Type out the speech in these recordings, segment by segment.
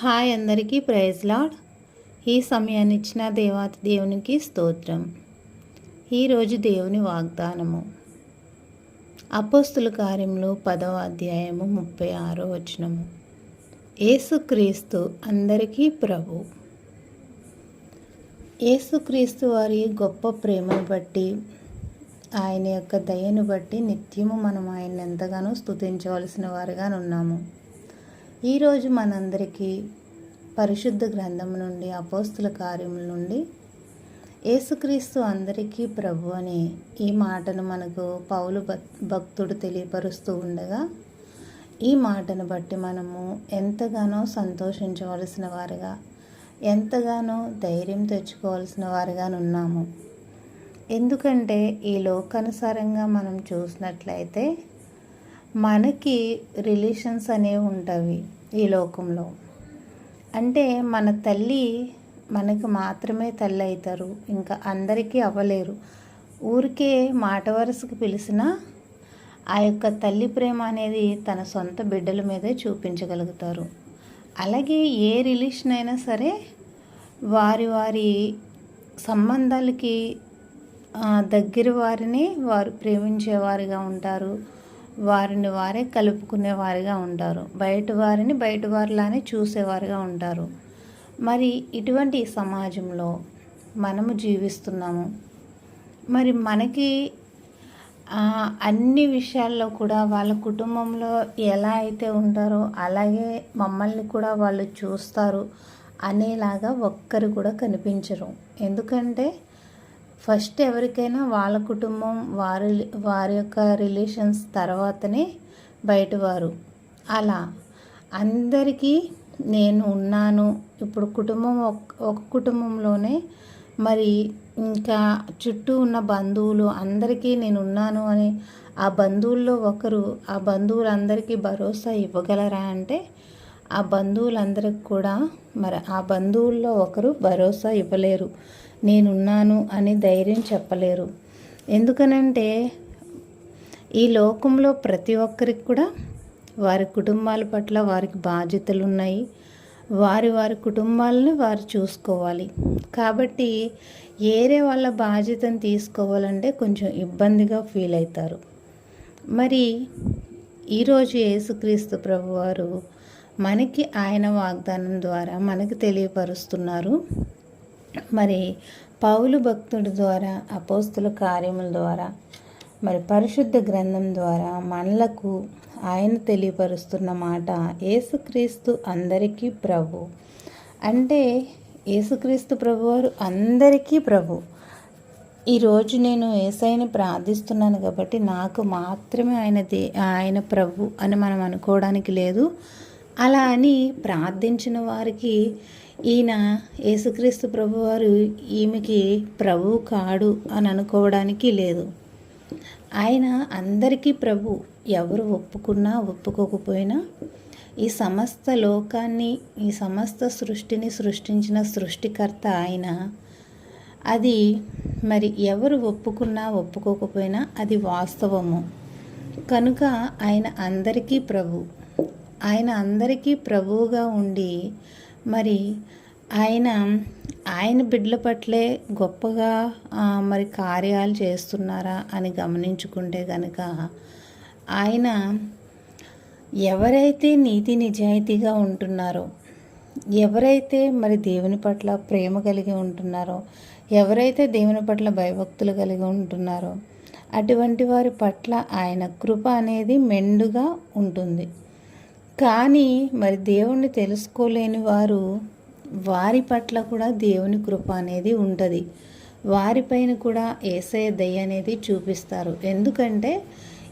Hi అందరికీ praise lord. ఈ సమయాన్ని ఇచ్చిన దేవాతి దేవునికి స్తోత్రం. ఈరోజు దేవుని వాగ్దానము. అపోస్తుల కార్యములు పదవ అధ్యాయము ముప్పై ఆరో వచనము. ఏసుక్రీస్తు అందరికీ ప్రభు. ఏసుక్రీస్తు వారి గొప్ప ప్రేమను బట్టి ఆయన యొక్క దయను బట్టి నిత్యము మనం ఆయన ఎంతగానో స్తుతించవలసిన వారుగా ఉన్నాము ఈరోజు మనందరికీ పరిశుద్ధ గ్రంథం నుండి అపోస్తుల కార్యముల నుండి యేసుక్రీస్తు అందరికీ ప్రభు అనే ఈ మాటను మనకు పౌలు భక్తుడు తెలియపరుస్తూ ఉండగా ఈ మాటను బట్టి మనము ఎంతగానో సంతోషించవలసిన వారుగా ఎంతగానో ధైర్యం తెచ్చుకోవాల్సిన వారుగా ఉన్నాము. ఎందుకంటే ఈ లోకానుసారంగా మనం చూసినట్లయితే మనకి రిలేషన్స్ అనేవి ఉంటాయి. ఈ లోకంలో. అంటే మన తల్లి మనకు మాత్రమే తల్లి అవుతారు ఇంకా అందరికీ అవ్వలేరు. ఊరికే మాట వరుసకు పిలిచిన ఆ యొక్క తల్లి ప్రేమ అనేది తన సొంత బిడ్డల మీదే చూపించగలుగుతారు. అలాగే ఏ రిలేషన్ అయినా సరే వారి వారి సంబంధాలకి దగ్గర వారిని వారు ప్రేమించేవారుగా ఉంటారు. వారిని వారే కలుపుకునేవారిగా ఉంటారు. బయట వారిని బయట వారిలానే చూసేవారుగా ఉంటారు. మరి ఇటువంటి సమాజంలో మనము జీవిస్తున్నాము. మరి మనకి అన్ని విషయాల్లో కూడా వాళ్ళ కుటుంబంలో ఎలా అయితే ఉంటారో అలాగే మమ్మల్ని కూడా వాళ్ళు చూస్తారు అనేలాగా ఒక్కరు కూడా కనిపించరు. ఎందుకంటే ఫస్ట్ ఎవరికైనా వాళ్ళ కుటుంబం వారి వారి యొక్క రిలేషన్స్ తర్వాతనే బయటవారు. అలా. అందరికీ నేను ఉన్నాను. ఇప్పుడు కుటుంబం ఒక కుటుంబంలోనే మరి ఇంకా చుట్టూ ఉన్న బంధువులు అందరికీ నేను ఉన్నాను అని ఆ బంధువుల్లో ఒకరు ఆ బంధువులందరికీ భరోసా ఇవ్వగలరా అంటే ఆ బంధువులందరికి కూడా మరి ఆ బంధువుల్లో ఒకరు భరోసా ఇవ్వలేరు. నేనున్నాను అని ధైర్యం చెప్పలేరు. ఎందుకనంటే ఈ లోకంలో ప్రతి ఒక్కరికి కూడా వారి కుటుంబాల పట్ల వారికి బాధ్యతలు ఉన్నాయి వారి వారి కుటుంబాలను వారు చూసుకోవాలి. కాబట్టి ఏరే వాళ్ళ బాధ్యతను తీసుకోవాలంటే కొంచెం ఇబ్బందిగా ఫీల్ అవుతారు. మరి ఈరోజు యేసుక్రీస్తు ప్రభువారు మనకి ఆయన వాగ్దానం ద్వారా మనకు తెలియపరుస్తున్నారు. మరి పౌలు భక్తుడి ద్వారా అపోస్తుల కార్యముల ద్వారా మరి పరిశుద్ధ గ్రంథం ద్వారా మనలకు ఆయన తెలియపరుస్తున్న మాట యేసుక్రీస్తు అందరికీ ప్రభు. అంటే యేసుక్రీస్తు ప్రభువారు అందరికీ ప్రభు. ఈరోజు నేను ఏసైని ప్రార్థిస్తున్నాను కాబట్టి నాకు మాత్రమే ఆయన దే ఆయన ప్రభు అని మనం అనుకోవడానికి లేదు. అలా అని ప్రార్థించిన వారికి ఈయన యేసుక్రీస్తు ప్రభువారు ఈమెకి ప్రభు కాడు అని అనుకోవడానికి లేదు. ఆయన అందరికీ ప్రభు. ఎవరు ఒప్పుకున్నా ఒప్పుకోకపోయినా ఈ సమస్త లోకాన్ని ఈ సమస్త సృష్టిని సృష్టించిన సృష్టికర్త ఆయన. అది మరి ఎవరు ఒప్పుకున్నా ఒప్పుకోకపోయినా అది వాస్తవము. కనుక ఆయన అందరికీ ప్రభు. ఆయన అందరికీ ప్రభువుగా ఉండి మరి ఆయన ఆయన బిడ్డల పట్లే గొప్పగా మరి కార్యాలు చేస్తున్నారా అని గమనించుకుంటే కనుక ఆయన ఎవరైతే నీతి నిజాయితీగా ఉంటున్నారో ఎవరైతే మరి దేవుని పట్ల ప్రేమ కలిగి ఉంటున్నారో ఎవరైతే దేవుని పట్ల భయభక్తులు కలిగి ఉంటున్నారో అటువంటి వారి పట్ల ఆయన కృప అనేది మెండుగా ఉంటుంది. కానీ మరి దేవుణ్ణి తెలుసుకోలేని వారు వారి పట్ల కూడా దేవుని కృప అనేది ఉంటుంది. వారిపైన కూడా ఏసయ దయ అనేది చూపిస్తారు. ఎందుకంటే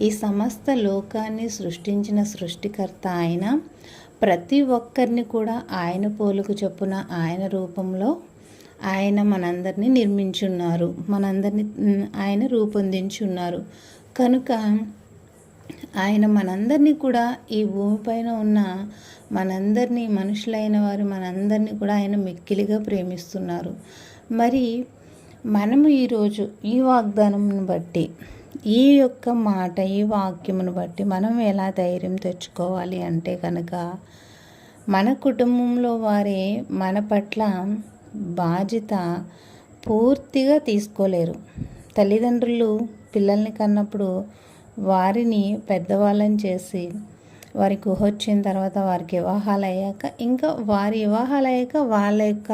ఈ సమస్త లోకాన్ని సృష్టించిన సృష్టికర్త ఆయన. ప్రతి ఒక్కరిని కూడా ఆయన పోలుకు చొప్పున ఆయన రూపంలో ఆయన మనందరినీ నిర్మించున్నారు. మనందరినీ ఆయన రూపొందించున్నారు. కనుక ఆయన మనందరినీ కూడా ఈ భూమిపైన ఉన్న మనందరినీ మనుషులైన వారు మనందరినీ కూడా ఆయన మిక్కిలిగా ప్రేమిస్తున్నారు. మరి మనము ఈరోజు ఈ వాగ్దానంను బట్టి ఈ యొక్క మాట ఈ వాక్యమును బట్టి మనం ఎలా ధైర్యం తెచ్చుకోవాలి అంటే కనుక మన కుటుంబంలో వారే మన పట్ల బాధ్యత పూర్తిగా తీసుకోలేరు. తల్లిదండ్రులు పిల్లల్ని కన్నప్పుడు వారిని పెద్దవాళ్ళని చేసి వారి గుహ వచ్చిన తర్వాత వారికి వివాహాలు అయ్యాక ఇంకా వారి వివాహాలు అయ్యాక వాళ్ళ యొక్క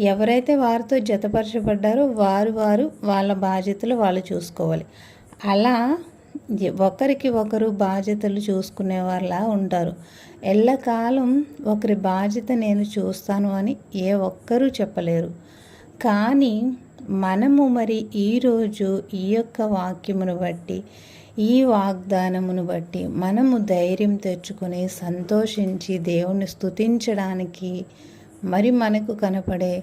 ఎవరైతే వారితో జతపరచబడ్డారో వారు వారు వాళ్ళ బాధ్యతలు వాళ్ళు చూసుకోవాలి. అలా ఒకరికి ఒకరు బాధ్యతలు చూసుకునేవారులా ఉంటారు. ఎల్లకాలం ఒకరి బాధ్యత నేను చూస్తాను అని ఏ ఒక్కరూ చెప్పలేరు. కానీ మనము మరి ఈరోజు ఈ యొక్క వాక్యమును బట్టి ఈ వాగ్దానమును బట్టి మనము ధైర్యం తెచ్చుకొని సంతోషించి దేవుణ్ణి స్థుతించడానికి మరి మనకు కనపడే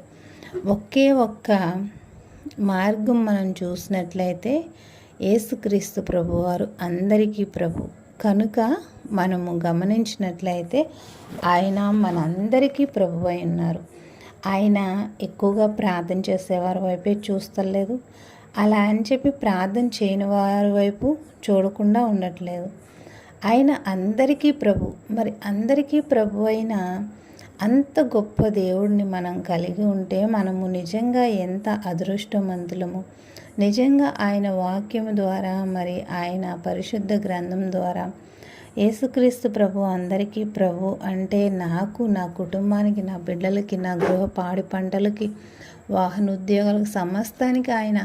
ఒకే ఒక్క మార్గం మనం చూసినట్లయితే యేసుక్రీస్తు ప్రభువారు అందరికీ ప్రభు. కనుక మనము గమనించినట్లయితే ఆయన మనందరికీ ప్రభు అయి ఉన్నారు. ఆయన ఎక్కువగా ప్రార్థన చేసేవారి వైపే చూస్తలేదు. అలా అని చెప్పి ప్రార్థన చేయని వారి వైపు చూడకుండా ఉండట్లేదు. ఆయన అందరికీ ప్రభు మరి అందరికీ ప్రభు అయిన అంత గొప్ప దేవుడిని మనం కలిగి ఉంటే మనము నిజంగా ఎంత అదృష్టవంతులము. నిజంగా ఆయన వాక్యం ద్వారా మరి ఆయన పరిశుద్ధ గ్రంథం ద్వారా యేసుక్రీస్తు ప్రభు అందరికీ ప్రభు అంటే నాకు నా కుటుంబానికి నా బిడ్డలకి నా గృహ పాడి పంటలకి వాహన ఉద్యోగాలకు సమస్తానికి ఆయన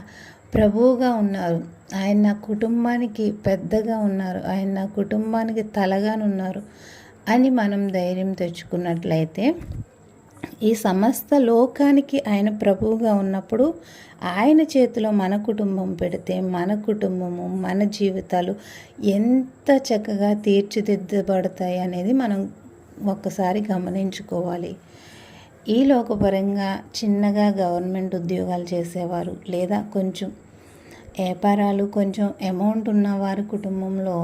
ప్రభువుగా ఉన్నారు. ఆయన నా కుటుంబానికి పెద్దగా ఉన్నారు. ఆయన నా కుటుంబానికి తలగానున్నారు అని మనం ధైర్యం తెచ్చుకున్నట్లయితే ఈ సమస్త లోకానికి ఆయన ప్రభువుగా ఉన్నప్పుడు ఆయన చేతిలో మన కుటుంబం పెడితే మన కుటుంబము మన జీవితాలు ఎంత చక్కగా తీర్చిదిద్దబడతాయి అనేది మనం ఒక్కసారి గమనించుకోవాలి. ఈ లోకపరంగా చిన్నగా గవర్నమెంట్ ఉద్యోగాలు చేసేవారు లేదా కొంచెం వ్యాపారాలు కొంచెం అమౌంట్ ఉన్నవారి కుటుంబంలో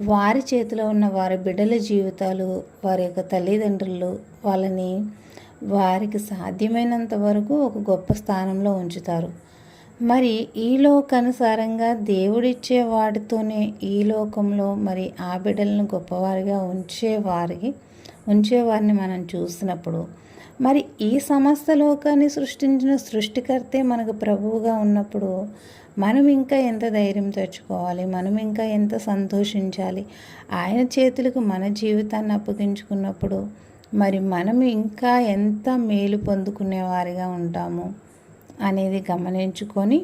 వారి చేతిలో ఉన్న వారి బిడ్డల జీవితాలు వారి యొక్క తల్లిదండ్రులు వాళ్ళని వారికి సాధ్యమైనంత వరకు ఒక గొప్ప స్థానంలో ఉంచుతారు. మరి ఈ లోకానుసారంగా దేవుడిచ్చే వాటితోనే ఈ లోకంలో మరి ఆ బిడ్డలను గొప్పవారిగా ఉంచేవారికి ఉంచేవారిని మనం చూసినప్పుడు మరి ఈ సమస్త లోకాన్ని సృష్టించిన సృష్టికర్తే మనకు ప్రభువుగా ఉన్నప్పుడు మనం ఇంకా ఎంత ధైర్యం తెచ్చుకోవాలి? మనం ఇంకా ఎంత సంతోషించాలి? ఆయన చేతులకు మన జీవితాన్ని అప్పగించుకున్నప్పుడు మరి మనం ఇంకా ఎంత మేలు పొందుకునేవారిగా ఉంటాము అనేది గమనించుకొని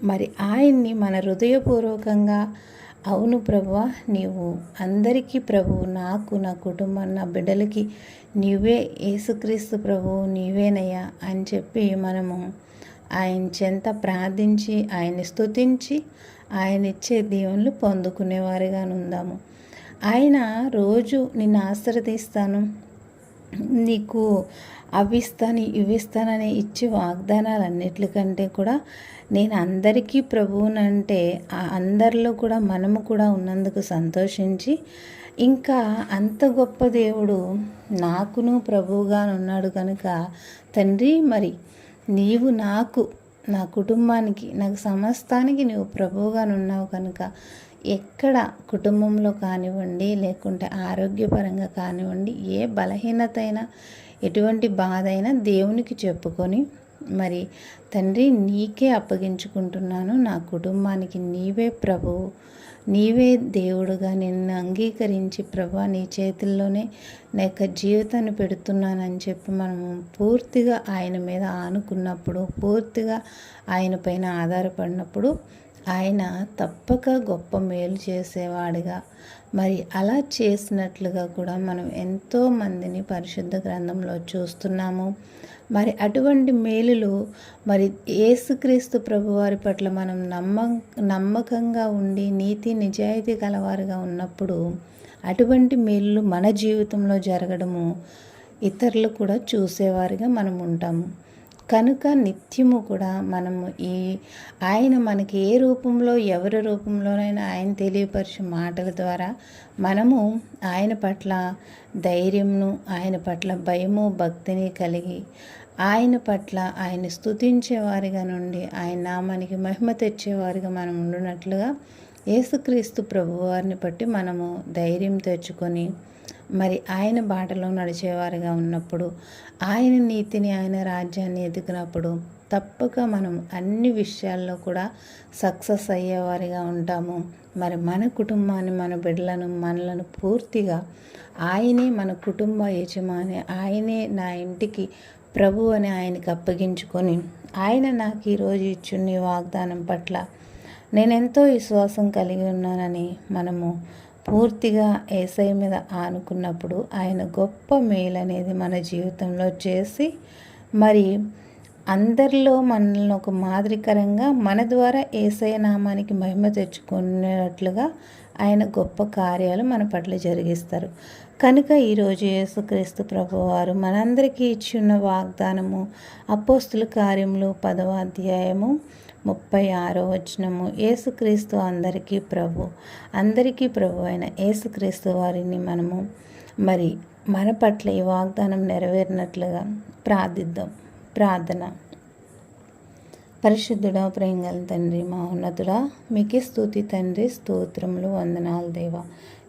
మరి ఆయన్ని మన హృదయపూర్వకంగా అవును ప్రభువ నీవు అందరికీ ప్రభు నాకు నా కుటుంబం నా బిడ్డలకి నీవే యేసుక్రీస్తు ప్రభు నీవేనయ్యా అని చెప్పి మనము ఆయన చెంత ప్రార్థించి ఆయన్ని స్తుతించి ఆయన ఇచ్చే దీవెనలు పొందుకునేవారిగా ఉందాము. ఆయన రోజు నిన్ను ఆశ్రదిస్తాను నీకు అవి ఇస్తాను ఇవి ఇస్తానని ఇచ్చి వాగ్దానాలన్నిటికంటే కూడా నేను అందరికీ ప్రభువునంటే అందరిలో కూడా మనము కూడా ఉన్నందుకు సంతోషించి ఇంకా అంత గొప్ప దేవుడు నాకును ప్రభువుగా ఉన్నాడు కనుక తండ్రి మరి నీవు నాకు నా కుటుంబానికి నాకు సమస్తానికి నువ్వు ప్రభువుగా ఉన్నావు కనుక ఎక్కడ కుటుంబంలో కానివ్వండి లేకుంటే ఆరోగ్యపరంగా కానివ్వండి ఏ బలహీనత అయినా ఎటువంటి బాధ అయినా దేవునికి చెప్పుకొని మరి తండ్రి నీకే అప్పగించుకుంటున్నాను. నా కుటుంబానికి నీవే ప్రభువు. నీవే దేవుడుగా నిన్ను అంగీకరించి ప్రభా నీ చేతుల్లోనే నా యొక్క జీవితాన్ని పెడుతున్నానని చెప్పి మనము పూర్తిగా ఆయన మీద ఆనుకున్నప్పుడు పూర్తిగా ఆయన పైన ఆధారపడినప్పుడు ఆయన తప్పక గొప్ప మేలు చేసేవాడిగా. మరి అలా చేసినట్లుగా కూడా మనం ఎంతో మందిని పరిశుద్ధ గ్రంథంలో చూస్తున్నాము. మరి అటువంటి మేలులు మరి ఏసుక్రీస్తు ప్రభువారి పట్ల మనం నమ్మ నమ్మకంగా ఉండి నీతి నిజాయితీ గలవారుగా ఉన్నప్పుడు అటువంటి మేలు మన జీవితంలో జరగడము ఇతరులు కూడా చూసేవారిగా మనం ఉంటాము. కనుక నిత్యము కూడా మనము ఈ ఆయన మనకి ఏ రూపంలో ఎవరి రూపంలోనైనా ఆయన తెలియపరిచే మాటల ద్వారా మనము ఆయన పట్ల ధైర్యంను ఆయన పట్ల భయము భక్తిని కలిగి ఆయన పట్ల ఆయన స్థుతించేవారిగా నుండి ఆయన నామానికి మహిమ తెచ్చేవారిగా మనం ఉండునట్లుగా యేసుక్రీస్తు ప్రభువారిని బట్టి మనము ధైర్యం తెచ్చుకొని మరి ఆయన బాటలో నడిచేవారుగా ఉన్నప్పుడు ఆయన నీతిని ఆయన రాజ్యాన్ని ఎదుగునప్పుడు తప్పక మనం అన్ని విషయాల్లో కూడా సక్సెస్ అయ్యేవారిగా ఉంటాము. మరి మన కుటుంబాన్ని మన బిడ్డలను మనలను పూర్తిగా ఆయనే మన కుటుంబ యజమాని ఆయనే నా ఇంటికి ప్రభు అని ఆయనకి అప్పగించుకొని ఆయన నాకు ఈరోజు ఇచ్చున్న వాగ్దానం పట్ల నేనెంతో విశ్వాసం కలిగి ఉన్నానని మనము పూర్తిగా ఏసై మీద ఆనుకున్నప్పుడు ఆయన గొప్ప మేలు అనేది మన జీవితంలో చేసి మరి అందరిలో మనల్ని ఒక మాదిరికరంగా మన ద్వారా ఏసయ నామానికి మహిమ తెచ్చుకునేటట్లుగా ఆయన గొప్ప కార్యాలు మన పట్ల జరిగిస్తారు. కనుక ఈరోజు యేసుక్రీస్తు ప్రభు వారు మనందరికీ ఇచ్చిన వాగ్దానము అపోస్తుల కార్యములు పదవ అధ్యాయము ముప్పై ఆరో వచనము. ఏసుక్రీస్తు అందరికీ ప్రభు. అందరికీ ప్రభు అయిన ఏసుక్రీస్తు వారిని మనము మరి మన పట్ల ఈ వాగ్దానం నెరవేరినట్లుగా ప్రార్థిద్దాం. ప్రార్థన. పరిశుద్ధుడా ప్రేంగల తండ్రి మా ఉన్నతుడా మీకే స్థుతి తండ్రి స్తోత్రములు వందనాలు దేవా.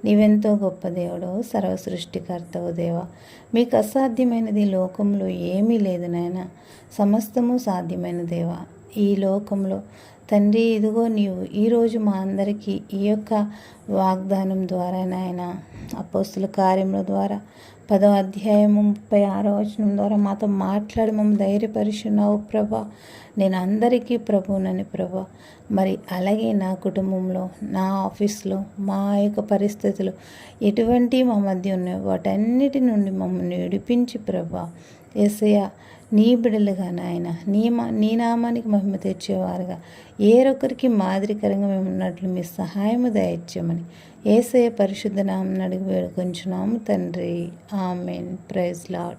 నీవెంతో గొప్ప దేవుడు సర్వ సృష్టికర్తవు దేవా. మీకు అసాధ్యమైనది లోకంలో ఏమీ లేదు నాయన. సమస్తము సాధ్యమైన దేవా. ఈ లోకంలో. తండ్రి ఇదిగో నీవు ఈరోజు మా అందరికీ ఈ యొక్క వాగ్దానం ద్వారా నాయన అపోస్తుల కార్యముల ద్వారా పదో అధ్యాయము ముప్పై ఆరో వచనం ద్వారా మాతో మాట్లాడి మమ్మల్ని ధైర్యపరుచున్నావు ప్రభా. నేను అందరికీ ప్రభునని ప్రభా. మరి అలాగే నా కుటుంబంలో నా ఆఫీస్లో మా యొక్క పరిస్థితులు ఎటువంటి మా మధ్య ఉన్నాయో వాటన్నిటి నుండి మమ్మల్ని విడిపించి ప్రభా. ఏసయ్య నీ బిడలుగా నాయన నీ మా నీ నామానికి మహిమ తెచ్చేవారుగా. ఏరొకరికి మాదిరికరంగా మేము ఉన్నట్లు మీ సహాయము దయచేయమని ఏసయ పరిశుద్ధ నామం అడిగి వేడుకొంచున్నాము తండ్రి. ఆమెన్. Praise lord